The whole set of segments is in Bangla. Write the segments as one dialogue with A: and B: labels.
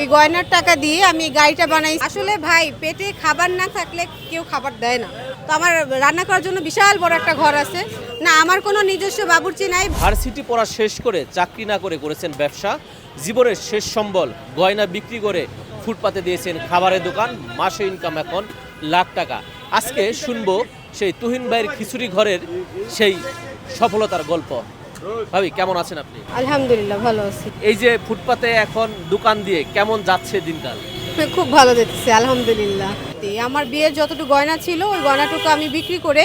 A: ওই গয়নার টাকা দিয়ে আমি গাড়িটা বানাই। আসলে ভাই, পেটে খাবার না থাকলে কেউ খাবার দেয় না। তো আমার রান্না করার জন্য বিশাল বড় একটা ঘর আছে। না, আমার কোনো নিজস্ব বাবুর্চি নাই।
B: ভার্সিটি পড়া শেষ করে চাকরি না করে করেছেন ব্যবসা। জীবনের শেষ সম্বল, গয়না বিক্রি করে ফুটপাতে দিয়েছেন খাবারের দোকান। মাসে ইনকাম এখন লাখ টাকা। আজকে শুনব সেই তুহিন ভাইয়ের খিচুড়ি ঘরের সেই সফলতার গল্প। ভাবি কেমন আছেন আপনি?
A: আলহামদুলিল্লাহ ভালো আছি।
B: এই যে ফুটপাতে এখন দোকান দিয়ে কেমন যাচ্ছে দিনকাল?
A: খুব ভালো যেতেছে আলহামদুলিল্লাহ। আমার বিয়ের যতটুকু গয়না ছিল ওই গয়নাটুকু আমি বিক্রি করে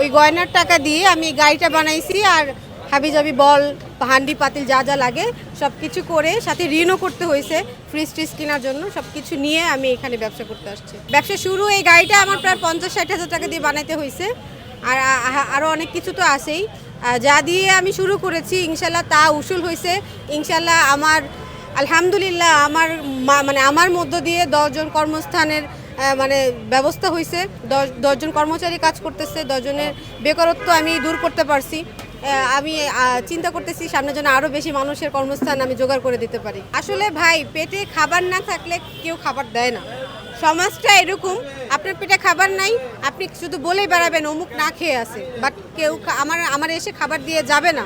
A: ওই গয়নার টাকা দিয়ে আমি গাড়িটা বানাইছি আর হাবিজাবি বল হান্ডি পাতিল যা যা লাগে সব কিছু করে সাথে ঋণও করতে হয়েছে ফ্রিজ ট্রিজ কেনার জন্য সব কিছু নিয়ে আমি এখানে ব্যবসা করতে আসছি। ব্যবসা শুরু এই গাড়িটা আমার প্রায় পঞ্চাশ ষাট হাজার টাকা দিয়ে বানাইতে হয়েছে আর আরও অনেক কিছু তো আছেই। আহ, যা দিয়ে আমি শুরু করেছি, ইনশাল্লাহ তা উসুল হয়েছে ইনশাল্লাহ আমার, আলহামদুলিল্লাহ আমার মানে আমার মধ্য দিয়ে দশজন কর্মস্থানের মানে ব্যবস্থা হয়েছে দশ, দশজন কর্মচারী কাজ করতেছে, দশজনের বেকারত্ব আমি দূর করতে পারছি। আমি চিন্তা করতেছি সামনে যেন আরও বেশি মানুষের কর্মস্থান আমি জোগাড় করে দিতে পারি। আসলে ভাই, পেটে খাবার না থাকলে কেউ খাবার দেয় না। সমাজটা এরকম, আপনার পেটে খাবার নাই, আপনি শুধু বলেই বেড়াবেন, অমুক না খেয়ে আসে বাট কেউ আমার আমার এসে খাবার দিয়ে যাবে না।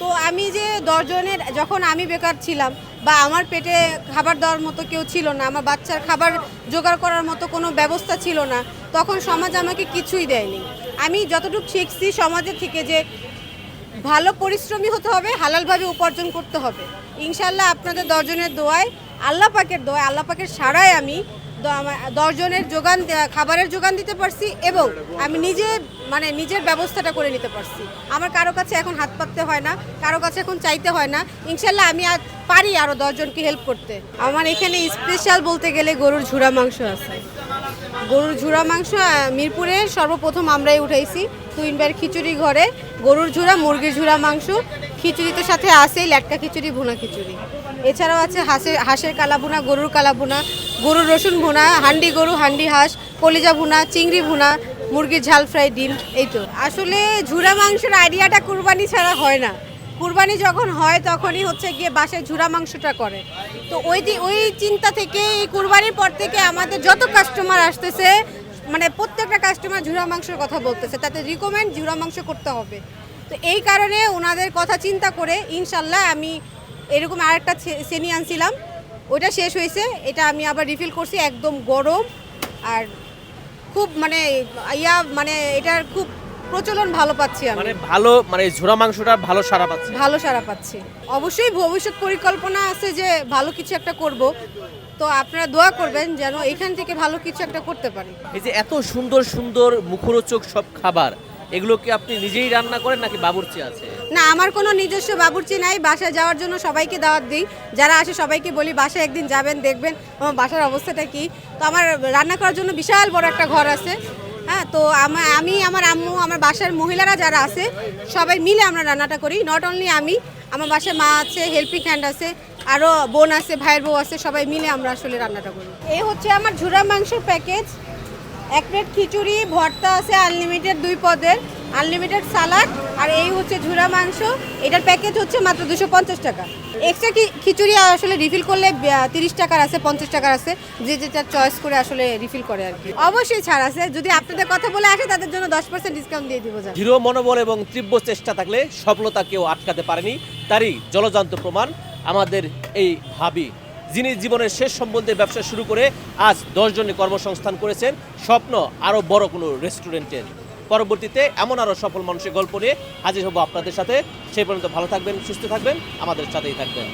A: তো আমি যে দশজনের, যখন আমি বেকার ছিলাম, বা আমার পেটে খাবার দেওয়ার মতো কেউ ছিল না, আমার বাচ্চার খাবার জোগাড় করার মতো কোনো ব্যবস্থা ছিল না, তখন সমাজ আমাকে কিছুই দেয়নি। আমি যতটুকু শিখছি সমাজের থেকে যে ভালো পরিশ্রমী হতে হবে, হালালভাবে উপার্জন করতে হবে। ইনশাল্লাহ আপনাদের দশজনের দোয়ায়, আল্লাহ পাকের দোয়ায়, আল্লাহ পাকের সারায় আমি দশজনের যোগান খাবারের যোগান দিতে পারছি এবং আমি নিজে মানে নিজের ব্যবস্থাটা করে নিতে পারছি। আমার কারও কাছে এখন হাত পাততে হয় না, কারও কাছে এখন চাইতে হয় না। ইনশাল্লাহ আমি আর পারি আরও দশজনকে হেল্প করতে। আমার এখানে স্পেশাল বলতে গেলে গরুর ঝুড়া মাংস আছে। গরুর ঝুড়া মাংস মিরপুরে সর্বপ্রথম আমরাই উঠাইছি। তুইনবার খিচুড়ি ঘরে। গরুর ঝুড়া, মুরগির ঝুড়া মাংস। খিচুড়িতে সাথে আছে ল্যাটকা খিচুড়ি, ভুনা খিচুড়ি। এছাড়াও আছে হাঁসের হাঁসের কালা ভুনা গরুর কালা ভুনা গরুর রসুন ভুনা, হান্ডি গরু, হান্ডি হাঁস, কলিজা ভুনা, চিংড়ি ভুনা, মুরগির ঝাল ফ্রাই, ডিম, এই তো। আসলে ঝুড়া মাংসের আইডিয়াটা কুরবানি ছাড়া হয় না। কুরবানি যখন হয় তখনই হচ্ছে গিয়ে বাসায় ঝুরা মাংসটা করে। তো ওই ওই চিন্তা থেকে, এই কুরবানির পর থেকে আমাদের যত কাস্টমার আসতেছে মানে প্রত্যেকটা কাস্টমার ঝুরা মাংসের কথা বলতেছে। তাতে রিকমেন্ড ঝুরা মাংস করতে হবে। তো এই কারণে ওনাদের কথা চিন্তা করে ইনশাল্লাহ আমি এরকম আরেকটা সেনি আনছিলাম। ওইটা শেষ হয়েছে। এটা আমি আবার রিফিল করছি একদম গরম আর খুব মানে ইয়া মানে এটার খুব প্রচলন ভালো পাচ্ছি আমি।
B: মানে ভালো মানে ঝোড়া মাংসটা ভালো সারা পাচ্ছে।
A: ভালো সারা পাচ্ছি। অবশ্যই ভবিষ্যৎ পরিকল্পনা আছে যে ভালো কিছু একটা করব। তো আপনারা দোয়া করবেন যেন এখান থেকে ভালো কিছু একটা করতে পারি।
B: এই যে এত সুন্দর সুন্দর মুখরোচক সব খাবার এগুলো কি আপনি নিজেই রান্না করেন নাকি বাবুর্চি আছে?
A: না আমার কোনো নিজস্ব বাবুর্চি নাই। বাসায় যাওয়ার জন্য সবাইকে দাওয়াত দিই। যারা আসে সবাইকে বলি বাসায় একদিন যাবেন দেখবেন আমার বাসার অবস্থাটা কি? তো আমার রান্না করার জন্য বিশাল বড় একটা ঘর আছে। হ্যাঁ তো আমা- আমি আমার আম্মু আমার বাসার মহিলারা যারা আছে সবাই মিলে আমরা রান্নাটা করি। নট অনলি আমি আমার বাসায় মা আছে হেল্পিং হ্যান্ড আছে আরও বোন আছে ভাইয়ের বউ আছে সবাই মিলে আমরা আসলে রান্নাটা করি। এই হচ্ছে আমার ঝুরা মাংসের প্যাকেজ। এক প্লেট খিচুড়ি, ভর্তা আছে আনলিমিটেড দুই পদের আনলিমিটেড সালাড আর এই হচ্ছে ঝুরা মাংস। এটার প্যাকেজ হচ্ছে মাত্র দুশো পঞ্চাশ টাকা। এক্সট্রা খিচুড়ি আসলে রিফিল করলে তিরিশ টাকার আছে, পঞ্চাশ টাকার আছে। যে যেটা চয়েস করে আসলে রিফিল করে আর কি। অবশ্যই ছাড় আছে। যদি আপনাদের কথা বলে আসে, তাদের জন্য দশ পার্সেন্ট ডিসকাউন্ট দিয়ে দিব
B: দৃঢ় মনোবল এবং তীব্র চেষ্টা থাকলে সফলতা কেউ আটকাতে পারেনি। তারই জলজান্ত প্রমাণ আমাদের এই ভাবি। যিনি জীবনের শেষ সম্বন্ধে ব্যবসা শুরু করে আজ দশজনে কর্মসংস্থান করেছেন, স্বপ্ন আরও বড় কোনো রেস্টুরেন্টের। পরবর্তীতে এমন আরও সফল মানুষের গল্প নিয়ে হাজির হব আপনাদের সাথে। সেই পর্যন্ত ভালো থাকবেন, সুস্থ থাকবেন, আমাদের সাথেই থাকবেন।